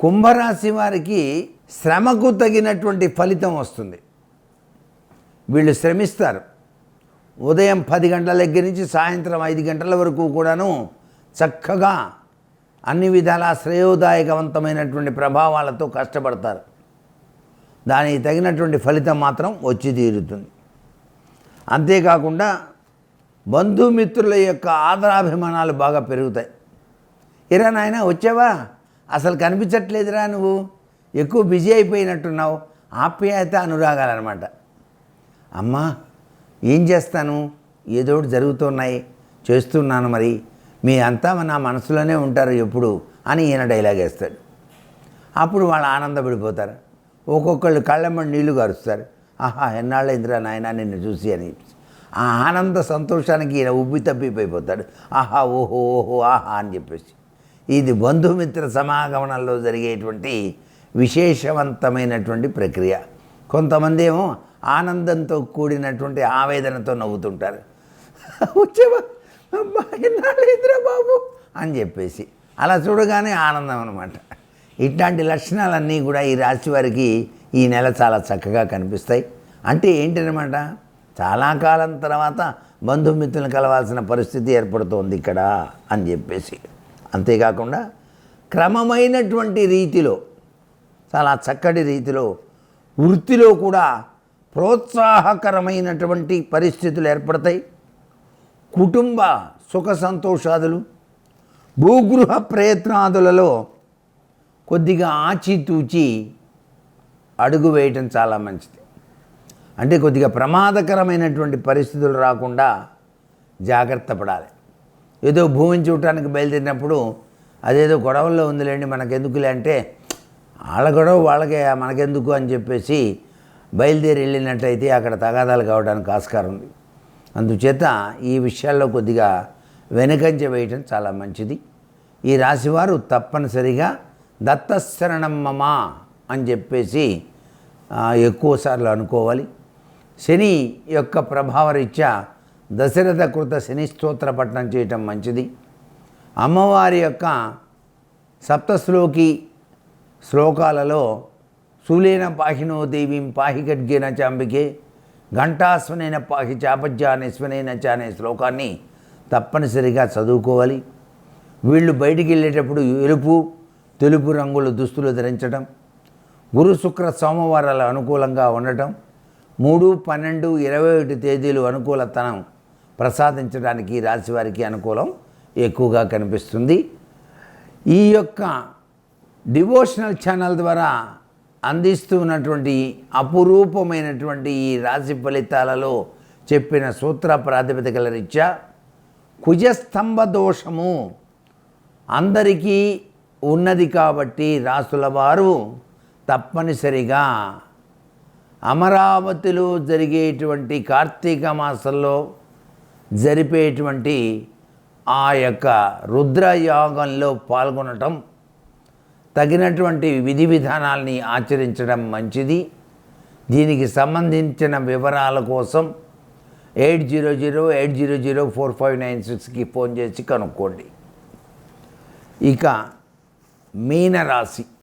కుంభరాశి వారికి శ్రమకు తగినటువంటి ఫలితం వస్తుంది. వీళ్ళు శ్రమిస్తారు. ఉదయం పది గంటల దగ్గర నుంచి సాయంత్రం ఐదు గంటల వరకు కూడాను చక్కగా అన్ని విధాల శ్రేయోదాయకవంతమైనటువంటి ప్రభావాలతో కష్టపడతారు. దానికి తగినటువంటి ఫలితం మాత్రం వచ్చి తీరుతుంది. అంతేకాకుండా బంధుమిత్రుల యొక్క ఆదరాభిమానాలు బాగా పెరుగుతాయి. ఇరా నాయన వచ్చావా? అసలు కనిపించట్లేదురా నువ్వు. ఎక్కువ బిజీ అయిపోయినట్టున్నావు. ఆప్యాయత అనురాగాలన్నమాట. అమ్మా ఏం చేస్తాను? ఏదో ఒకటి జరుగుతున్నాయి. చేస్తున్నాను మరి. మీ అంతా నా మనసులోనే ఉంటారు ఎప్పుడు అని ఈయన డైలాగ్ వేస్తాడు. అప్పుడు వాళ్ళు ఆనందపడిపోతారు. ఒక్కొక్కళ్ళు కళ్ళెమ్మడి నీళ్ళు గారుస్తారు. ఆహా ఎన్నాళ్ళు ఇందిరా నాయన నిన్ను చూసి అని. ఆ ఆనంద సంతోషానికి ఈయన ఉబ్బి తప్పిపోయిపోతాడు ఆహా ఓహో ఓహో ఆహా అని చెప్పేసి. ఇది బంధుమిత్ర సమాగమనంలో జరిగేటువంటి విశేషవంతమైనటువంటి ప్రక్రియ. కొంతమంది ఏమో ఆనందంతో కూడినటువంటి ఆవేదనతో నవ్వుతుంటారు. వచ్చేవా? బాబు? అని చెప్పేసి. అలా చూడగానే ఆనందం అనమాట ఇట్లాంటి లక్షణాలన్నీ కూడా ఈ రాశి వారికి ఈ నెల చాలా చక్కగా కనిపిస్తాయి. అంటే ఏంటనమాట చాలా కాలం తర్వాత బంధుమిత్రులను కలవాల్సిన పరిస్థితి ఏర్పడుతోంది ఇక్కడ అని చెప్పేసి. అంతేకాకుండా క్రమమైనటువంటి రీతిలో చాలా చక్కటి రీతిలో వృత్తిలో కూడా ప్రోత్సాహకరమైనటువంటి పరిస్థితులు ఏర్పడతాయి. కుటుంబ సుఖ సంతోషాదులు భూగృహ ప్రయత్నాదులలో కొద్దిగా ఆచితూచి అడుగు వేయటం చాలా మంచిది. అంటే కొద్దిగా ప్రమాదకరమైనటువంటి పరిస్థితులు రాకుండా జాగ్రత్త పడాలి. ఏదో భూమిని చూడటానికి బయలుదేరినప్పుడు అదేదో గొడవల్లో ఉందిలేండి మనకెందుకులే అంటే వాళ్ళ గొడవ వాళ్ళకే మనకెందుకు అని చెప్పేసి బయలుదేరి వెళ్ళినట్టయితే అక్కడ తగాదాలు కావడానికి ఆస్కారం ఉంది. అందుచేత ఈ విషయాల్లో కొద్దిగా వెనుకంజ వేయటం చాలా మంచిది. ఈ రాశివారు తప్పనిసరిగా దత్తశరణం మమ అని చెప్పేసి ఎక్కువసార్లు అనుకోవాలి. శని యొక్క ప్రభావరీత్యా దశరథ కృత శని స్తోత్ర పఠనం చేయటం మంచిది. అమ్మవారి యొక్క సప్తశ్లోకి శ్లోకాలలో సూలేన పాహినో దేవీం పాహి గడ్గేన చాంబికే ఘంటాస్వనైన పాహి చాపజ్యానేశ్వనైన చ అనే శ్లోకాన్ని తప్పనిసరిగా చదువుకోవాలి. వీళ్ళు బయటికి వెళ్ళేటప్పుడు ఎరుపు తెలుపు రంగుల దుస్తులు ధరించడం గురు శుక్ర సోమవారాలు అనుకూలంగా ఉండటం మూడు పన్నెండు ఇరవై ఒకటి తేదీలు అనుకూలతనం ప్రసాదించడానికి ఈ అనుకూలం ఎక్కువగా కనిపిస్తుంది. ఈ యొక్క డివోషనల్ ఛానల్ ద్వారా అందిస్తూ ఉన్నటువంటి అపురూపమైనటువంటి ఈ రాశి ఫలితాలలో చెప్పిన సూత్ర ప్రాతిపదికల రీత్యా కుజస్తంభ దోషము అందరికీ ఉన్నది కాబట్టి రాసుల వారు తప్పనిసరిగా అమరావతిలో జరిగేటువంటి కార్తీక మాసంలో జరిపేటువంటి ఆ యొక్క రుద్రయాగంలో పాల్గొనటం తగినటువంటి విధి విధానాల్ని ఆచరించడం మంచిది. దీనికి సంబంధించిన వివరాల కోసం eight zero zero eight zero zero four five nine సిక్స్కి ఫోన్ చేసి కనుక్కోండి. ఇక మీనరాశి.